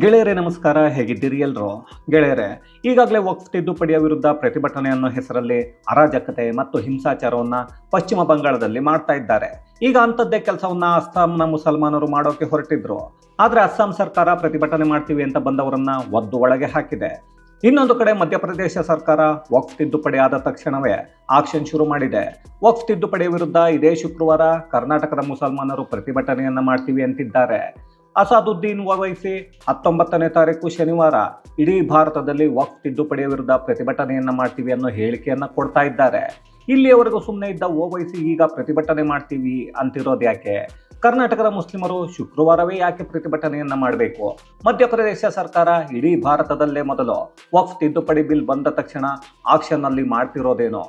ಗೆಳೆಯರೇ, ನಮಸ್ಕಾರ. ಹೇಗಿದ್ದೀರಿ ಎಲ್ಲರೂ ಗೆಳೆಯರೇ, ಈಗಾಗಲೇ ವಕ್ಫ್ ತಿದ್ದುಪಡಿಯ ವಿರುದ್ಧ ಪ್ರತಿಭಟನೆ ಅನ್ನೋ ಹೆಸರಲ್ಲಿ ಅರಾಜಕತೆ ಮತ್ತು ಹಿಂಸಾಚಾರವನ್ನ ಪಶ್ಚಿಮ ಬಂಗಾಳದಲ್ಲಿ ಮಾಡ್ತಾ ಇದ್ದಾರೆ. ಈಗ ಅಂಥದ್ದೇ ಕೆಲಸವನ್ನ ಅಸ್ಸಾಂನ ಮುಸಲ್ಮಾನರು ಮಾಡೋಕೆ ಹೊರಟಿದ್ರು. ಆದರೆ ಅಸ್ಸಾಂ ಸರ್ಕಾರ ಪ್ರತಿಭಟನೆ ಮಾಡ್ತೀವಿ ಅಂತ ಬಂದವರನ್ನ ಒದ್ದು ಒಳಗೆ ಹಾಕಿದೆ. ಇನ್ನೊಂದು ಕಡೆ ಮಧ್ಯಪ್ರದೇಶ ಸರ್ಕಾರ ವಕ್ಫ್ ತಿದ್ದುಪಡಿ ಆದ ತಕ್ಷಣವೇ ಆಕ್ಷನ್ ಶುರು ಮಾಡಿದೆ. ವಕ್ಫ್ ತಿದ್ದುಪಡಿ ವಿರುದ್ಧ ಇದೇ ಶುಕ್ರವಾರ ಕರ್ನಾಟಕದ ಮುಸಲ್ಮಾನರು ಪ್ರತಿಭಟನೆಯನ್ನ ಮಾಡ್ತೀವಿ ಅಂತಿದ್ದಾರೆ. ಅಸಾದುದ್ದೀನ್ ಓವೈಸಿ ಹತ್ತೊಂಬತ್ತನೇ ತಾರೀಕು ಶನಿವಾರ ಇಡೀ ಭಾರತದಲ್ಲಿ ವಕ್ಫ್ ತಿದ್ದುಪಡಿ ವಿರುದ್ಧ ಪ್ರತಿಭಟನೆಯನ್ನ ಮಾಡ್ತೀವಿ ಅನ್ನೋ ಹೇಳಿಕೆಯನ್ನ ಕೊಡ್ತಾ ಇದ್ದಾರೆ. ಇಲ್ಲಿಯವರೆಗೂ ಸುಮ್ಮನೆ ಇದ್ದ ಓವೈಸಿ ಈಗ ಪ್ರತಿಭಟನೆ ಮಾಡ್ತೀವಿ ಅಂತಿರೋದು ಯಾಕೆ? ಕರ್ನಾಟಕದ ಮುಸ್ಲಿಮರು ಶುಕ್ರವಾರವೇ ಯಾಕೆ ಪ್ರತಿಭಟನೆಯನ್ನ ಮಾಡಬೇಕು? ಮಧ್ಯಪ್ರದೇಶ ಸರ್ಕಾರ ಇಡೀ ಭಾರತದಲ್ಲೇ ಮೊದಲು ವಕ್ಫ್ ತಿದ್ದುಪಡಿ ಬಿಲ್ ಬಂದ ತಕ್ಷಣ ಆಕ್ಷನ್ ಅಲ್ಲಿ ಮಾಡ್ತಿರೋದೇನೋ?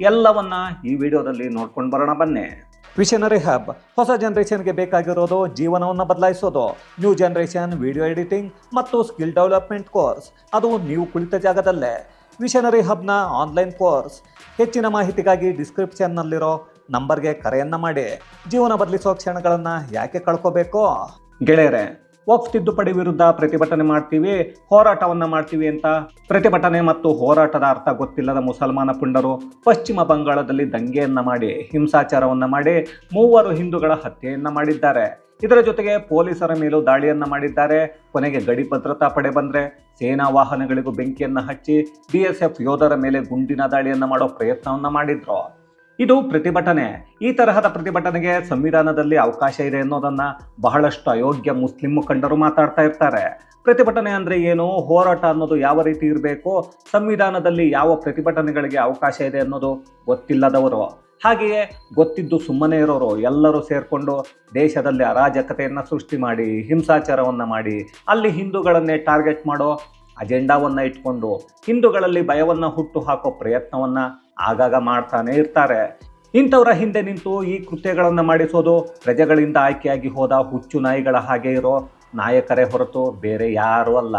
ಎಲ್ಲವನ್ನ ಈ ವಿಡಿಯೋದಲ್ಲಿ ನೋಡ್ಕೊಂಡು ಬರೋಣ ಬನ್ನಿ. ವಿಷನರಿ ಹಬ್ ಹೊಸ ಜನರೇಷನ್ಗೆ ಬೇಕಾಗಿರೋದು ಜೀವನವನ್ನು ಬದಲಾಯಿಸೋದು. ನ್ಯೂ ಜನರೇಷನ್ ವಿಡಿಯೋ ಎಡಿಟಿಂಗ್ ಮತ್ತು ಸ್ಕಿಲ್ ಡೆವಲಪ್ಮೆಂಟ್ ಕೋರ್ಸ್ ಅದು ನೀವು ಕುಳಿತ ಜಾಗದಲ್ಲೇ. ವಿಷನರಿ ಹಬ್ನ ಆನ್ಲೈನ್ ಕೋರ್ಸ್ ಹೆಚ್ಚಿನ ಮಾಹಿತಿಗಾಗಿ ಡಿಸ್ಕ್ರಿಪ್ಷನ್ನಲ್ಲಿರೋ ನಂಬರ್ಗೆ ಕರೆಯನ್ನು ಮಾಡಿ. ಜೀವನ ಬದಲಿಸೋ ಕ್ಷಣಗಳನ್ನು ಯಾಕೆ ಕಳ್ಕೋಬೇಕು? ಗೆಳೆಯರೆ ವಕ್ಫ್ ತಿದ್ದುಪಡಿ ವಿರುದ್ಧ ಪ್ರತಿಭಟನೆ ಮಾಡ್ತೀವಿ, ಹೋರಾಟವನ್ನ ಮಾಡ್ತೀವಿ ಅಂತ ಪ್ರತಿಭಟನೆ ಮತ್ತು ಹೋರಾಟದ ಅರ್ಥ ಗೊತ್ತಿಲ್ಲದ ಮುಸಲ್ಮಾನ ಪುಂಡರು ಪಶ್ಚಿಮ ಬಂಗಾಳದಲ್ಲಿ ದಂಗೆಯನ್ನ ಮಾಡಿ, ಹಿಂಸಾಚಾರವನ್ನ ಮಾಡಿ ಮೂವರು ಹಿಂದೂಗಳ ಹತ್ಯೆಯನ್ನ ಮಾಡಿದ್ದಾರೆ. ಇದರ ಜೊತೆಗೆ ಪೊಲೀಸರ ಮೇಲೂ ದಾಳಿಯನ್ನ ಮಾಡಿದ್ದಾರೆ. ಕೊನೆಗೆ ಗಡಿ ಭದ್ರತಾ ಪಡೆ ಬಂದ್ರೆ ಸೇನಾ ವಾಹನಗಳಿಗೂ ಬೆಂಕಿಯನ್ನ ಹಚ್ಚಿ ಬಿಎಸ್ಎಫ್ ಯೋಧರ ಮೇಲೆ ಗುಂಡಿನ ದಾಳಿಯನ್ನ ಮಾಡೋ ಪ್ರಯತ್ನವನ್ನ ಮಾಡಿದ್ರು. ಇದು ಪ್ರತಿಭಟನೆ. ಈ ತರಹದ ಪ್ರತಿಭಟನೆಗೆ ಸಂವಿಧಾನದಲ್ಲಿ ಅವಕಾಶ ಇದೆ ಅನ್ನೋದನ್ನ ಬಹಳಷ್ಟು ಅಯೋಗ್ಯ ಮುಸ್ಲಿಂ ಮುಖಂಡರು ಮಾತಾಡ್ತಾ ಇರ್ತಾರೆ. ಪ್ರತಿಭಟನೆ ಅಂದ್ರೆ ಏನು? ಹೋರಾಟ ಅನ್ನೋದು ಯಾವ ರೀತಿ ಇರಬೇಕು? ಸಂವಿಧಾನದಲ್ಲಿ ಯಾವ ಪ್ರತಿಭಟನೆಗಳಿಗೆ ಅವಕಾಶ ಇದೆ ಅನ್ನೋದು ಗೊತ್ತಿಲ್ಲದವರು. ಹಾಗೆಯೇ ಗೊತ್ತಿದ್ದು ಸುಮ್ಮನೆ ಇರೋರು ಎಲ್ಲರೂ ಸೇರಿಕೊಂಡು ದೇಶದಲ್ಲಿ ಅರಾಜಕತೆಯನ್ನು ಸೃಷ್ಟಿ ಮಾಡಿ, ಹಿಂಸಾಚಾರವನ್ನು ಮಾಡಿ, ಅಲ್ಲಿ ಹಿಂದೂಗಳನ್ನೇ ಟಾರ್ಗೆಟ್ ಮಾಡೋ ಅಜೆಂಡಾವನ್ನು ಇಟ್ಕೊಂಡು ಹಿಂದೂಗಳಲ್ಲಿ ಭಯವನ್ನು ಹುಟ್ಟು ಹಾಕೋ ಪ್ರಯತ್ನವನ್ನು ಆಗಾಗ ಮಾಡ್ತಾನೆ ಇರ್ತಾರೆ. ಇಂಥವರ ಹಿಂದೆ ನಿಂತು ಈ ಕೃತ್ಯಗಳನ್ನು ಮಾಡಿಸೋದು ಪ್ರಜೆಗಳಿಂದ ಆಯ್ಕೆಯಾಗಿ ಹೋದ ಹುಚ್ಚು ನಾಯಿಗಳ ಹಾಗೆ ಇರೋ ನಾಯಕರೇ ಹೊರತು ಬೇರೆ ಯಾರೂ ಅಲ್ಲ.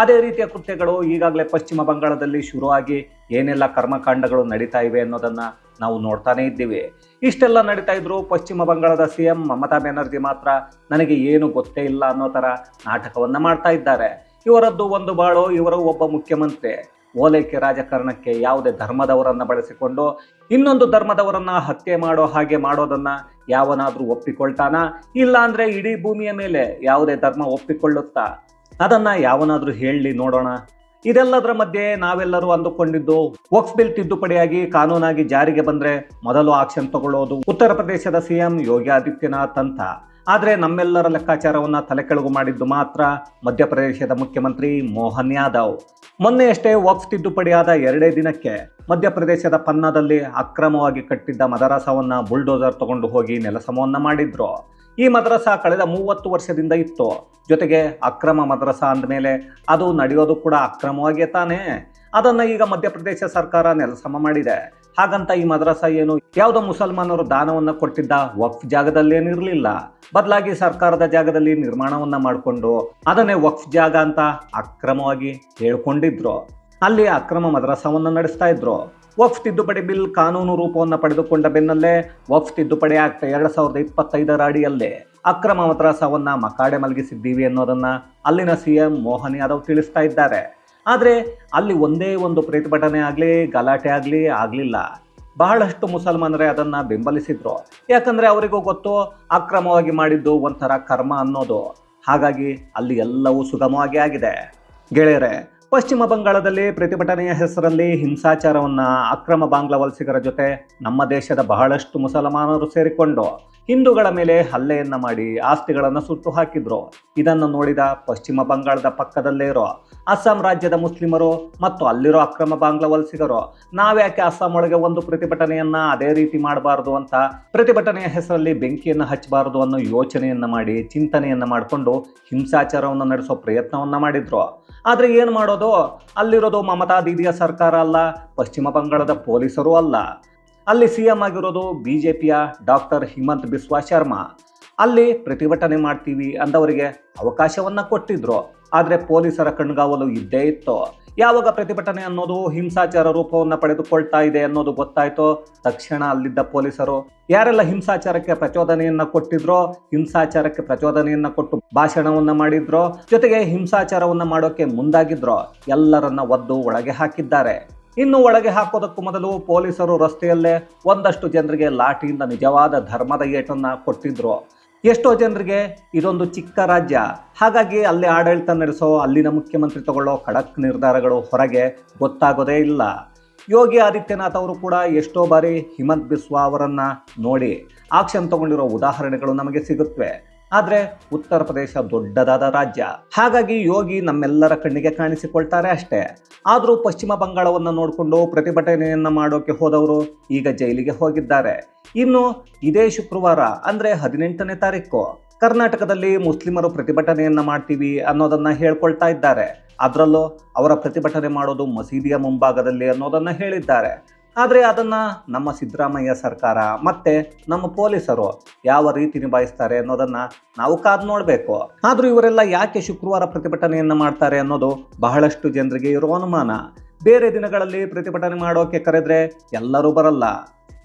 ಅದೇ ರೀತಿಯ ಕೃತ್ಯಗಳು ಈಗಾಗಲೇ ಪಶ್ಚಿಮ ಬಂಗಾಳದಲ್ಲಿ ಶುರುವಾಗಿ ಏನೆಲ್ಲ ಕರ್ಮಕಾಂಡಗಳು ನಡೀತಾ ಇವೆ ಅನ್ನೋದನ್ನು ನಾವು ನೋಡ್ತಾನೇ ಇದ್ದೀವಿ. ಇಷ್ಟೆಲ್ಲ ನಡೀತಾ ಇದ್ರು ಪಶ್ಚಿಮ ಬಂಗಾಳದ ಸಿ ಎಂ ಮಮತಾ ಬ್ಯಾನರ್ಜಿ ಮಾತ್ರ ನನಗೆ ಏನು ಗೊತ್ತೇ ಇಲ್ಲ ಅನ್ನೋ ಥರ ನಾಟಕವನ್ನು ಮಾಡ್ತಾ ಇದ್ದಾರೆ. ಇವರದ್ದು ಒಂದು ಬಾಳು, ಇವರು ಒಬ್ಬ ಮುಖ್ಯಮಂತ್ರಿ. ಓಲೈಕೆ ರಾಜಕಾರಣಕ್ಕೆ ಯಾವುದೇ ಧರ್ಮದವರನ್ನ ಬಳಸಿಕೊಂಡು ಇನ್ನೊಂದು ಧರ್ಮದವರನ್ನ ಹತ್ಯೆ ಮಾಡೋ ಹಾಗೆ ಮಾಡೋದನ್ನ ಯಾವನಾದ್ರೂ ಒಪ್ಪಿಕೊಳ್ತಾನ? ಇಲ್ಲ ಅಂದ್ರೆ ಇಡೀ ಭೂಮಿಯ ಮೇಲೆ ಯಾವುದೇ ಧರ್ಮ ಒಪ್ಪಿಕೊಳ್ಳುತ್ತಾ? ಅದನ್ನ ಯಾವನಾದ್ರೂ ಹೇಳಿ ನೋಡೋಣ. ಇದೆಲ್ಲದರ ಮಧ್ಯೆ ನಾವೆಲ್ಲರೂ ಅಂದುಕೊಂಡಿದ್ದು, ವಕ್ಫ್ ಬಿಲ್ ತಿದ್ದುಪಡಿಯಾಗಿ ಕಾನೂನಾಗಿ ಜಾರಿಗೆ ಬಂದ್ರೆ ಮೊದಲು ಆಕ್ಷನ್ ತಗೊಳ್ಳೋದು ಉತ್ತರ ಪ್ರದೇಶದ ಸಿಎಂ ಯೋಗಿ ಆದಿತ್ಯನಾಥ್ ಅಂತ. ಆದರೆ ನಮ್ಮೆಲ್ಲರ ಲೆಕ್ಕಾಚಾರವನ್ನು ತಲೆಕೆಳಗು ಮಾಡಿದ್ದು ಮಾತ್ರ ಮಧ್ಯಪ್ರದೇಶದ ಮುಖ್ಯಮಂತ್ರಿ ಮೋಹನ್ ಯಾದವ್. ಮೊನ್ನೆಯಷ್ಟೇ ವಕ್ಫ್ ತಿದ್ದುಪಡಿಯಾದ ಎರಡೇ ದಿನಕ್ಕೆ ಮಧ್ಯಪ್ರದೇಶದ ಪನ್ನಾದಲ್ಲಿ ಅಕ್ರಮವಾಗಿ ಕಟ್ಟಿದ್ದ ಮದರಸವನ್ನು ಬುಲ್ಡೋಸರ್ ತಗೊಂಡು ಹೋಗಿ ನೆಲಸಮವನ್ನ ಮಾಡಿದ್ರು. ಈ ಮದ್ರಸ ಕಳೆದ ಮೂವತ್ತು ವರ್ಷದಿಂದ ಇತ್ತು. ಜೊತೆಗೆ ಅಕ್ರಮ ಮದ್ರಸ ಅಂದಮೇಲೆ ಅದು ನಡೆಯೋದು ಕೂಡ ಅಕ್ರಮವಾಗಿಯೇ ತಾನೇ. ಅದನ್ನ ಈಗ ಮಧ್ಯಪ್ರದೇಶ ಸರ್ಕಾರ ನೆಲಸಮ ಮಾಡಿದೆ. ಹಾಗಂತ ಈ ಮದ್ರಸ ಏನು ಯಾವುದೋ ಮುಸಲ್ಮಾನರು ದಾನವನ್ನು ಕೊಟ್ಟಿದ್ದ ವಕ್ಫ್ ಜಾಗದಲ್ಲೇನಿರಲಿಲ್ಲ ಬದಲಾಗಿ ಸರ್ಕಾರದ ಜಾಗದಲ್ಲಿ ನಿರ್ಮಾಣವನ್ನ ಮಾಡಿಕೊಂಡು ಅದನ್ನೇ ವಕ್ಫ್ ಜಾಗ ಅಂತ ಅಕ್ರಮವಾಗಿ ಹೇಳ್ಕೊಂಡಿದ್ರು. ಅಲ್ಲಿ ಅಕ್ರಮ ಮದ್ರಾಸವನ್ನು ನಡೆಸ್ತಾ ಇದ್ರು. ವಕ್ಫ್ ತಿದ್ದುಪಡಿ ಬಿಲ್ ಕಾನೂನು ರೂಪವನ್ನು ಪಡೆದುಕೊಂಡ ಬೆನ್ನಲ್ಲೇ ವಕ್ಫ್ ತಿದ್ದುಪಡಿ ಆಕ್ಟ್ ಎರಡು ಸಾವಿರದ ಇಪ್ಪತ್ತೈದರ ಅಡಿಯಲ್ಲೇ ಅಕ್ರಮ ಮದ್ರಸವನ್ನ ಮಕಾಡೆ ಮಲಗಿಸಿದ್ದೀವಿ ಅನ್ನೋದನ್ನ ಅಲ್ಲಿನ ಸಿಎಂ ಮೋಹನ್ ಯಾದವ್ ತಿಳಿಸ್ತಾ ಇದ್ದಾರೆ. ಆದರೆ ಅಲ್ಲಿ ಒಂದೇ ಒಂದು ಪ್ರತಿಭಟನೆ ಆಗಲಿ, ಗಲಾಟೆ ಆಗಲಿ ಆಗಲಿಲ್ಲ. ಬಹಳಷ್ಟು ಮುಸಲ್ಮಾನರೇ ಅದನ್ನು ಬೆಂಬಲಿಸಿದ್ರು. ಯಾಕಂದರೆ ಅವರಿಗೂ ಗೊತ್ತು, ಅಕ್ರಮವಾಗಿ ಮಾಡಿದ್ದು ಒಂಥರ ಕರ್ಮ ಅನ್ನೋದು. ಹಾಗಾಗಿ ಅಲ್ಲಿ ಎಲ್ಲವೂ ಸುಗಮವಾಗಿ ಆಗಿದೆ. ಗೆಳೆಯರೆ, ಪಶ್ಚಿಮ ಬಂಗಾಳದಲ್ಲಿ ಪ್ರತಿಭಟನೆಯ ಹೆಸರಲ್ಲಿ ಹಿಂಸಾಚಾರವನ್ನು ಅಕ್ರಮ ಬಾಂಗ್ಲಾ ವಲಸಿಗರ ಜೊತೆ ನಮ್ಮ ದೇಶದ ಬಹಳಷ್ಟು ಮುಸಲ್ಮಾನರು ಸೇರಿಕೊಂಡು ಹಿಂದೂಗಳ ಮೇಲೆ ಹಲ್ಲೆಯನ್ನ ಮಾಡಿ ಆಸ್ತಿಗಳನ್ನು ಸುಟ್ಟು ಹಾಕಿದ್ರು. ಇದನ್ನು ನೋಡಿದ ಪಶ್ಚಿಮ ಬಂಗಾಳದ ಪಕ್ಕದಲ್ಲೇ ಇರೋ ಅಸ್ಸಾಂ ರಾಜ್ಯದ ಮುಸ್ಲಿಮರು ಮತ್ತು ಅಲ್ಲಿರೋ ಅಕ್ರಮ ಬಾಂಗ್ಲಾ ವಲಸಿಗರು, ನಾವ್ಯಾಕೆ ಅಸ್ಸಾಂ ಒಳಗೆ ಒಂದು ಪ್ರತಿಭಟನೆಯನ್ನ ಅದೇ ರೀತಿ ಮಾಡಬಾರದು ಅಂತ ಪ್ರತಿಭಟನೆಯ ಹೆಸರಲ್ಲಿ ಬೆಂಕಿಯನ್ನು ಹಚ್ಚಬಾರದು ಅನ್ನೋ ಯೋಚನೆಯನ್ನ ಮಾಡಿ, ಚಿಂತನೆಯನ್ನ ಮಾಡಿಕೊಂಡು ಹಿಂಸಾಚಾರವನ್ನು ನಡೆಸೋ ಪ್ರಯತ್ನವನ್ನ ಮಾಡಿದ್ರು. ಆದರೆ ಏನು ಮಾಡೋದು? ಅಲ್ಲಿರೋದು ಮಮತಾ ದೀದಿಯ ಸರ್ಕಾರ ಅಲ್ಲ, ಪಶ್ಚಿಮ ಬಂಗಾಳದ ಪೊಲೀಸರು ಅಲ್ಲ. ಅಲ್ಲಿ ಸಿಎಂ ಆಗಿರೋದು ಬಿ ಜೆ ಪಿಯ ಡಾಕ್ಟರ್ ಹಿಮಂತ್ ಬಿಸ್ವಾ ಶರ್ಮಾ. ಅಲ್ಲಿ ಪ್ರತಿಭಟನೆ ಮಾಡ್ತೀವಿ ಅಂದವರಿಗೆ ಅವಕಾಶವನ್ನ ಕೊಟ್ಟಿದ್ರು. ಆದರೆ ಪೊಲೀಸರ ಕಣ್ಗಾವಲು ಇದ್ದೇ ಇತ್ತು. ಯಾವಾಗ ಪ್ರತಿಭಟನೆ ಅನ್ನೋದು ಹಿಂಸಾಚಾರ ರೂಪವನ್ನು ಪಡೆದುಕೊಳ್ತಾ ಇದೆ ಅನ್ನೋದು ಗೊತ್ತಾಯ್ತೋ ತಕ್ಷಣ ಅಲ್ಲಿದ್ದ ಪೊಲೀಸರು. ಯಾರೆಲ್ಲ ಹಿಂಸಾಚಾರಕ್ಕೆ ಪ್ರಚೋದನೆಯನ್ನ ಕೊಟ್ಟಿದ್ರೋ, ಹಿಂಸಾಚಾರಕ್ಕೆ ಪ್ರಚೋದನೆಯನ್ನ ಕೊಟ್ಟು ಭಾಷಣವನ್ನ ಮಾಡಿದ್ರೋ, ಜೊತೆಗೆ ಹಿಂಸಾಚಾರವನ್ನ ಮಾಡೋಕೆ ಮುಂದಾಗಿದ್ರೋ ಎಲ್ಲರನ್ನ ಒದ್ದು ಒಳಗೆ ಹಾಕಿದ್ದಾರೆ. ಇನ್ನು ಒಳಗೆ ಹಾಕೋದಕ್ಕೂ ಮೊದಲು ಪೊಲೀಸರು ರಸ್ತೆಯಲ್ಲೇ ಒಂದಷ್ಟು ಜನರಿಗೆ ಲಾಠಿಯಿಂದ ನಿಜವಾದ ಧರ್ಮದ ಏಟನ್ನು ಕೊಟ್ಟಿದ್ರು. ಎಷ್ಟೋ ಜನರಿಗೆ ಇದೊಂದು ಚಿಕ್ಕ ರಾಜ್ಯ. ಹಾಗಾಗಿ ಅಲ್ಲಿ ಆಡಳಿತ ನಡೆಸೋ, ಅಲ್ಲಿನ ಮುಖ್ಯಮಂತ್ರಿ ತಗೊಳ್ಳೋ ಖಡಕ್ ನಿರ್ಧಾರಗಳು ಹೊರಗೆ ಗೊತ್ತಾಗೋದೇ ಇಲ್ಲ. ಯೋಗಿ ಆದಿತ್ಯನಾಥ್ ಅವರು ಕೂಡ ಎಷ್ಟೋ ಬಾರಿ ಹಿಮಂತ್ ಬಿಸ್ವಾ ಅವರನ್ನು ನೋಡಿ ಆಕ್ಷನ್ ತಗೊಂಡಿರೋ ಉದಾಹರಣೆಗಳು ನಮಗೆ ಸಿಗುತ್ತವೆ ಆದರೆ ಉತ್ತರ ಪ್ರದೇಶ ದೊಡ್ಡದಾದ ರಾಜ್ಯ. ಹಾಗಾಗಿ ಯೋಗಿ ನಮ್ಮೆಲ್ಲರ ಕಣ್ಣಿಗೆ ಕಾಣಿಸಿಕೊಳ್ತಾರೆ ಅಷ್ಟೇ. ಆದರೂ ಪಶ್ಚಿಮ ಬಂಗಾಳವನ್ನು ನೋಡಿಕೊಂಡು ಪ್ರತಿಭಟನೆಯನ್ನ ಮಾಡೋಕೆ ಹೋದವರು ಈಗ ಜೈಲಿಗೆ ಹೋಗಿದ್ದಾರೆ. ಇನ್ನು ಇದೇ ಶುಕ್ರವಾರ, ಅಂದ್ರೆ ಹದಿನೆಂಟನೇ ತಾರೀಕು, ಕರ್ನಾಟಕದಲ್ಲಿ ಮುಸ್ಲಿಮರು ಪ್ರತಿಭಟನೆಯನ್ನ ಮಾಡ್ತೀವಿ ಅನ್ನೋದನ್ನ ಹೇಳ್ಕೊಳ್ತಾ ಇದ್ದಾರೆ. ಅದರಲ್ಲೂ ಅವರ ಪ್ರತಿಭಟನೆ ಮಾಡೋದು ಮಸೀದಿಯ ಮುಂಭಾಗದಲ್ಲಿ ಅನ್ನೋದನ್ನ ಹೇಳಿದ್ದಾರೆ. ಆದರೆ ಅದನ್ನು ನಮ್ಮ ಸಿದ್ದರಾಮಯ್ಯ ಸರ್ಕಾರ ಮತ್ತು ನಮ್ಮ ಪೊಲೀಸರು ಯಾವ ರೀತಿ ನಿಭಾಯಿಸ್ತಾರೆ ಅನ್ನೋದನ್ನು ನಾವು ಕಾದು ನೋಡಬೇಕು. ಆದರೂ ಇವರೆಲ್ಲ ಯಾಕೆ ಶುಕ್ರವಾರ ಪ್ರತಿಭಟನೆಯನ್ನು ಮಾಡ್ತಾರೆ ಅನ್ನೋದು ಬಹಳಷ್ಟು ಜನರಿಗೆ ಇರೋ ಅನುಮಾನ. ಬೇರೆ ದಿನಗಳಲ್ಲಿ ಪ್ರತಿಭಟನೆ ಮಾಡೋಕೆ ಕರೆದ್ರೆ ಎಲ್ಲರೂ ಬರಲ್ಲ.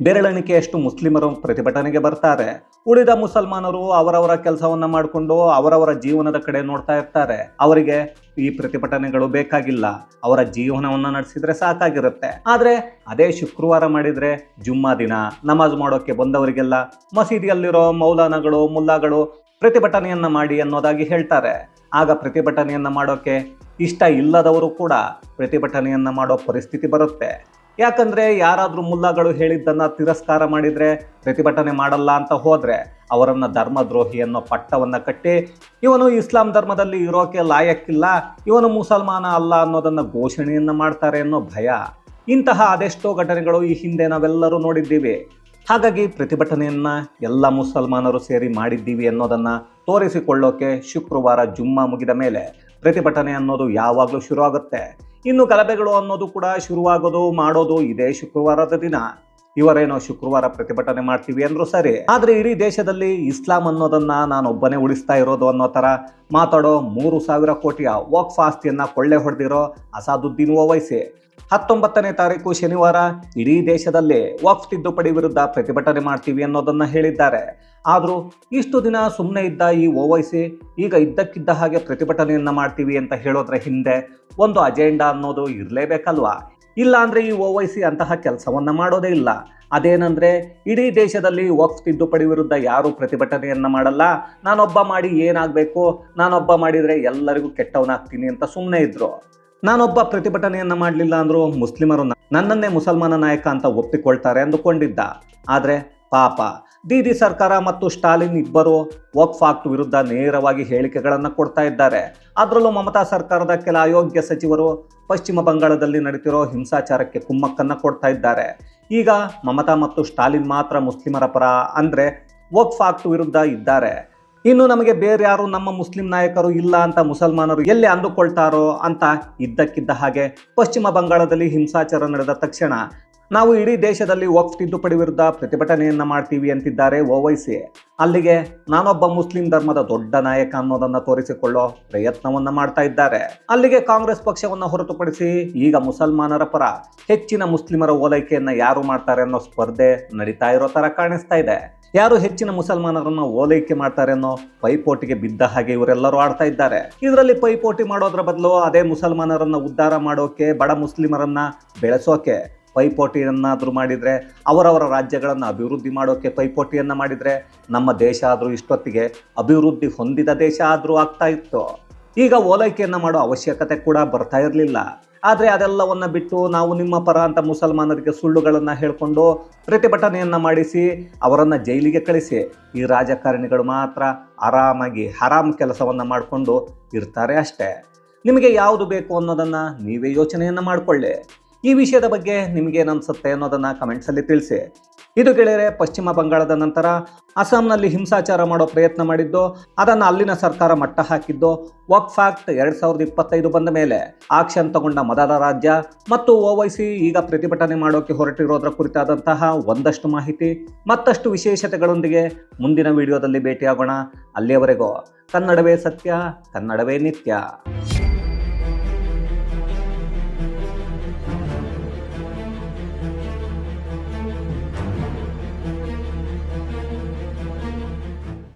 ಬೆರಳೆಣಿಕೆಯಷ್ಟು ಮುಸ್ಲಿಮರು ಪ್ರತಿಭಟನೆಗೆ ಬರ್ತಾರೆ. ಉಳಿದ ಮುಸಲ್ಮಾನರು ಅವರವರ ಕೆಲಸವನ್ನ ಮಾಡಿಕೊಂಡು ಅವರವರ ಜೀವನದ ಕಡೆ ನೋಡ್ತಾ ಇರ್ತಾರೆ. ಅವರಿಗೆ ಈ ಪ್ರತಿಭಟನೆಗಳು ಬೇಕಾಗಿಲ್ಲ. ಅವರ ಜೀವನವನ್ನ ನಡೆಸಿದ್ರೆ ಸಾಕಾಗಿರುತ್ತೆ. ಆದ್ರೆ ಅದೇ ಶುಕ್ರವಾರ ಮಾಡಿದ್ರೆ ಜುಮ್ಮಾ ದಿನ. ನಮಾಜ್ ಮಾಡೋಕೆ ಬಂದವರಿಗೆಲ್ಲ ಮಸೀದಿಯಲ್ಲಿರೋ ಮೌಲಾನಗಳು, ಮುಲ್ಲಾಗಳು ಪ್ರತಿಭಟನೆಯನ್ನ ಮಾಡಿ ಅನ್ನೋದಾಗಿ ಹೇಳ್ತಾರೆ. ಆಗ ಪ್ರತಿಭಟನೆಯನ್ನ ಮಾಡೋಕೆ ಇಷ್ಟ ಇಲ್ಲದವರು ಕೂಡ ಪ್ರತಿಭಟನೆಯನ್ನ ಮಾಡೋ ಪರಿಸ್ಥಿತಿ ಬರುತ್ತೆ. ಯಾಕಂದ್ರೆ ಯಾರಾದರೂ ಮುಲ್ಲಾಗಳು ಹೇಳಿದ್ದನ್ನ ತಿರಸ್ಕಾರ ಮಾಡಿದ್ರೆ ಪ್ರತಿಭಟನೆ ಮಾಡಲ್ಲ ಅಂತ ಹೋದ್ರೆ ಅವರನ್ನ ಧರ್ಮದ್ರೋಹಿ ಅನ್ನೋ ಪಟ್ಟವನ್ನ ಕಟ್ಟಿ ಇವನು ಇಸ್ಲಾಂ ಧರ್ಮದಲ್ಲಿ ಇರೋಕೆ ಲಾಯಕ್ಕಿಲ್ಲ, ಇವನು ಮುಸಲ್ಮಾನ ಅಲ್ಲ ಅನ್ನೋದನ್ನ ಘೋಷಣೆಯನ್ನ ಮಾಡ್ತಾರೆ ಅನ್ನೋ ಭಯ. ಇಂತಹ ಅದೆಷ್ಟೋ ಘಟನೆಗಳು ಈ ಹಿಂದೆ ನಾವೆಲ್ಲರೂ ನೋಡಿದ್ದೀವಿ. ಹಾಗಾಗಿ ಪ್ರತಿಭಟನೆಯನ್ನ ಎಲ್ಲ ಮುಸಲ್ಮಾನರು ಸೇರಿ ಮಾಡಿದ್ದೀವಿ ಅನ್ನೋದನ್ನ ತೋರಿಸಿಕೊಳ್ಳೋಕೆ ಶುಕ್ರವಾರ ಜುಮ್ಮಾ ಮುಗಿದ ಮೇಲೆ ಪ್ರತಿಭಟನೆ ಅನ್ನೋದು ಯಾವಾಗಲೂ ಶುರು ಆಗುತ್ತೆ ಇನ್ನು ಗಲಭೆಗಳು ಅನ್ನೋದು ಕೂಡ ಶುರುವಾಗೋದು ಮಾಡೋದು ಇದೇ ಶುಕ್ರವಾರದ ದಿನ. ಇವರೇನೋ ಶುಕ್ರವಾರ ಪ್ರತಿಭಟನೆ ಮಾಡ್ತೀವಿ ಅಂದ್ರು ಸರಿ. ಆದ್ರೆ ಇಡೀ ದೇಶದಲ್ಲಿ ಇಸ್ಲಾಂ ಅನ್ನೋದನ್ನ ನಾನೊಬ್ಬನೇ ಉಳಿಸ್ತಾ ಇರೋದು ಅನ್ನೋ ತರ ಮಾತಾಡೋ ಮೂರು ಸಾವಿರ ಕೋಟಿಯ ವಕ್ಫ್ ಆಸ್ತಿಯನ್ನ ಕೊಳ್ಳೆ ಹೊಡೆದಿರೋ ಅಸಾದುದ್ದೀನ್ ಓವೈಸಿ. ಹತ್ತೊಂಬತ್ತನೇ ತಾರೀಕು ಶನಿವಾರ ಇಡೀ ದೇಶದಲ್ಲಿ ವಕ್ಫ್ ತಿದ್ದುಪಡಿ ವಿರುದ್ಧ ಪ್ರತಿಭಟನೆ ಮಾಡ್ತೀವಿ ಅನ್ನೋದನ್ನ ಹೇಳಿದ್ದಾರೆ. ಆದರೂ ಇಷ್ಟು ದಿನ ಸುಮ್ಮನೆ ಇದ್ದ ಈ ಓವೈಸಿ ಈಗ ಇದ್ದಕ್ಕಿದ್ದ ಹಾಗೆ ಪ್ರತಿಭಟನೆಯನ್ನ ಮಾಡ್ತೀವಿ ಅಂತ ಹೇಳೋದ್ರ ಹಿಂದೆ ಒಂದು ಅಜೆಂಡಾ ಅನ್ನೋದು ಇರಲೇಬೇಕಲ್ವಾ? ಇಲ್ಲ ಅಂದರೆ ಈ ಸಿ ಅಂತಹ ಕೆಲಸವನ್ನು ಮಾಡೋದೇ ಇಲ್ಲ. ಅದೇನಂದ್ರೆ ಇಡೀ ದೇಶದಲ್ಲಿ ವಕ್ಫ್ ತಿದ್ದುಪಡಿ ವಿರುದ್ಧ ಯಾರೂ ಪ್ರತಿಭಟನೆಯನ್ನು ಮಾಡಲ್ಲ. ನಾನೊಬ್ಬ ಮಾಡಿ ಏನಾಗಬೇಕು, ನಾನೊಬ್ಬ ಮಾಡಿದರೆ ಎಲ್ಲರಿಗೂ ಕೆಟ್ಟವನಾಗ್ತೀನಿ ಅಂತ ಸುಮ್ಮನೆ ಇದ್ದರು ನಾನೊಬ್ಬ ಪ್ರತಿಭಟನೆಯನ್ನು ಮಾಡಲಿಲ್ಲ ಅಂದರೂ ಮುಸ್ಲಿಮರು ನನ್ನನ್ನೇ ಮುಸಲ್ಮಾನ ನಾಯಕ ಅಂತ ಒಪ್ಪಿಕೊಳ್ತಾರೆ ಅಂದುಕೊಂಡಿದ್ದ. ಆದರೆ ಪಾಪ ದೀದಿ ಸರ್ಕಾರ ಮತ್ತು ಸ್ಟಾಲಿನ್ ಇಬ್ಬರು ವಕ್ಫ್ ಆಕ್ಟ್ ವಿರುದ್ಧ ನೇರವಾಗಿ ಹೇಳಿಕೆಗಳನ್ನು ಕೊಡ್ತಾ ಇದ್ದಾರೆ. ಅದರಲ್ಲೂ ಮಮತಾ ಸರ್ಕಾರದ ಕೆಲ ಅಯೋಗ್ಯ ಸಚಿವರು ಪಶ್ಚಿಮ ಬಂಗಾಳದಲ್ಲಿ ನಡೀತಿರೋ ಹಿಂಸಾಚಾರಕ್ಕೆ ಕುಮ್ಮಕ್ಕನ್ನು ಕೊಡ್ತಾ ಇದ್ದಾರೆ. ಈಗ ಮಮತಾ ಮತ್ತು ಸ್ಟಾಲಿನ್ ಮಾತ್ರ ಮುಸ್ಲಿಮರ ಪರ ಅಂದರೆ ವಕ್ಫ್ ಆಕ್ಟ್ ವಿರುದ್ಧ ಇದ್ದಾರೆ. ಇನ್ನು ನಮಗೆ ಬೇರೆ ಯಾರು ನಮ್ಮ ಮುಸ್ಲಿಂ ನಾಯಕರು ಇಲ್ಲ ಅಂತ ಮುಸಲ್ಮಾನರು ಎಲ್ಲಿ ಅಂದುಕೊಳ್ತಾರೋ ಅಂತ ಇದ್ದಕ್ಕಿದ್ದ ಹಾಗೆ ಪಶ್ಚಿಮ ಬಂಗಾಳದಲ್ಲಿ ಹಿಂಸಾಚಾರ ನಡೆದ ತಕ್ಷಣ ನಾವು ಇಡೀ ದೇಶದಲ್ಲಿ ವಕ್ಫ್ ತಿದ್ದುಪಡಿ ವಿರುದ್ಧ ಪ್ರತಿಭಟನೆಯನ್ನ ಮಾಡ್ತೀವಿ ಅಂತಿದ್ದಾರೆ ಓವೈಸಿ. ಅಲ್ಲಿಗೆ ನಾನೊಬ್ಬ ಮುಸ್ಲಿಂ ಧರ್ಮದ ದೊಡ್ಡ ನಾಯಕ ಅನ್ನೋದನ್ನ ತೋರಿಸಿಕೊಳ್ಳೋ ಪ್ರಯತ್ನವನ್ನ ಮಾಡ್ತಾ ಇದ್ದಾರೆ. ಅಲ್ಲಿಗೆ ಕಾಂಗ್ರೆಸ್ ಪಕ್ಷವನ್ನ ಹೊರತುಪಡಿಸಿ ಈಗ ಮುಸಲ್ಮಾನರ ಪರ ಹೆಚ್ಚಿನ ಮುಸ್ಲಿಮರ ಓಲೈಕೆಯನ್ನ ಯಾರು ಮಾಡ್ತಾರೆ ಅನ್ನೋ ಸ್ಪರ್ಧೆ ನಡೀತಾ ಇರೋ ತರ ಕಾಣಿಸ್ತಾ ಇದೆ. ಯಾರು ಹೆಚ್ಚಿನ ಮುಸಲ್ಮಾನರನ್ನ ಓಲೈಕೆ ಮಾಡ್ತಾರೆ ಅನ್ನೋ ಪೈಪೋಟಿಗೆ ಬಿದ್ದ ಹಾಗೆ ಇವರೆಲ್ಲರೂ ಆಡ್ತಾ ಇದ್ದಾರೆ. ಇದರಲ್ಲಿ ಪೈಪೋಟಿ ಮಾಡೋದ್ರ ಬದಲು ಅದೇ ಮುಸಲ್ಮಾನರನ್ನ ಉದ್ಧಾರ ಮಾಡೋಕೆ, ಬಡ ಮುಸ್ಲಿಮರನ್ನ ಬೆಳೆಸೋಕೆ ಪೈಪೋಟಿಯನ್ನಾದ್ರೂ ಮಾಡಿದರೆ, ಅವರವರ ರಾಜ್ಯಗಳನ್ನು ಅಭಿವೃದ್ಧಿ ಮಾಡೋಕ್ಕೆ ಪೈಪೋಟಿಯನ್ನು ಮಾಡಿದರೆ, ನಮ್ಮ ದೇಶ ಆದರೂ ಇಷ್ಟೊತ್ತಿಗೆ ಅಭಿವೃದ್ಧಿ ಹೊಂದಿದ ದೇಶ ಆದರೂ ಆಗ್ತಾ ಇತ್ತು. ಈಗ ಓಲೈಕೆಯನ್ನು ಮಾಡೋ ಅವಶ್ಯಕತೆ ಕೂಡ ಬರ್ತಾ ಇರಲಿಲ್ಲ. ಆದರೆ ಅದೆಲ್ಲವನ್ನು ಬಿಟ್ಟು ನಾವು ನಿಮ್ಮ ಪರ ಅಂತ ಮುಸಲ್ಮಾನರಿಗೆ ಸುಳ್ಳುಗಳನ್ನು ಹೇಳಿಕೊಂಡು ಪ್ರತಿಭಟನೆಯನ್ನು ಮಾಡಿಸಿ, ಅವರನ್ನು ಜೈಲಿಗೆ ಕಳಿಸಿ, ಈ ರಾಜಕಾರಣಿಗಳು ಮಾತ್ರ ಆರಾಮಾಗಿ ಹರಾಮ್ ಕೆಲಸವನ್ನು ಮಾಡಿಕೊಂಡು ಇರ್ತಾರೆ ಅಷ್ಟೇ. ನಿಮಗೆ ಯಾವುದು ಬೇಕು ಅನ್ನೋದನ್ನು ನೀವೇ ಯೋಚನೆಯನ್ನು ಮಾಡಿಕೊಳ್ಳಿ. ಈ ವಿಷಯದ ಬಗ್ಗೆ ನಿಮಗೇನು ಅನ್ಸುತ್ತೆ ಅನ್ನೋದನ್ನ ಕಮೆಂಟ್ಸಲ್ಲಿ ತಿಳಿಸಿ. ಇದು ಗೆಳೆಯರೆ ಪಶ್ಚಿಮ ಬಂಗಾಳದ ನಂತರ ಅಸ್ಸಾಂನಲ್ಲಿ ಹಿಂಸಾಚಾರ ಮಾಡೋ ಪ್ರಯತ್ನ ಮಾಡಿದ್ದು, ಅದನ್ನು ಅಲ್ಲಿನ ಸರ್ಕಾರ ಮಟ್ಟ ಹಾಕಿದ್ದು, ವಕ್ಫ್ ಫ್ಯಾಕ್ಟ್ ಎರಡ್ ಸಾವಿರದ ಇಪ್ಪತ್ತೈದು ಬಂದ ಮೇಲೆ. ಆಕ್ಷನ್ ತಗೊಂಡ ಮದದ ರಾಜ್ಯ ಮತ್ತು ಓವೈಸಿ ಈಗ ಪ್ರತಿಭಟನೆ ಮಾಡೋಕೆ ಹೊರಟಿರೋದ್ರ ಕುರಿತಾದಂತಹ ಒಂದಷ್ಟು ಮಾಹಿತಿ, ಮತ್ತಷ್ಟು ವಿಶೇಷತೆಗಳೊಂದಿಗೆ ಮುಂದಿನ ವಿಡಿಯೋದಲ್ಲಿ ಭೇಟಿಯಾಗೋಣ. ಅಲ್ಲಿಯವರೆಗೂ ಕನ್ನಡವೇ ಸತ್ಯ, ಕನ್ನಡವೇ ನಿತ್ಯ.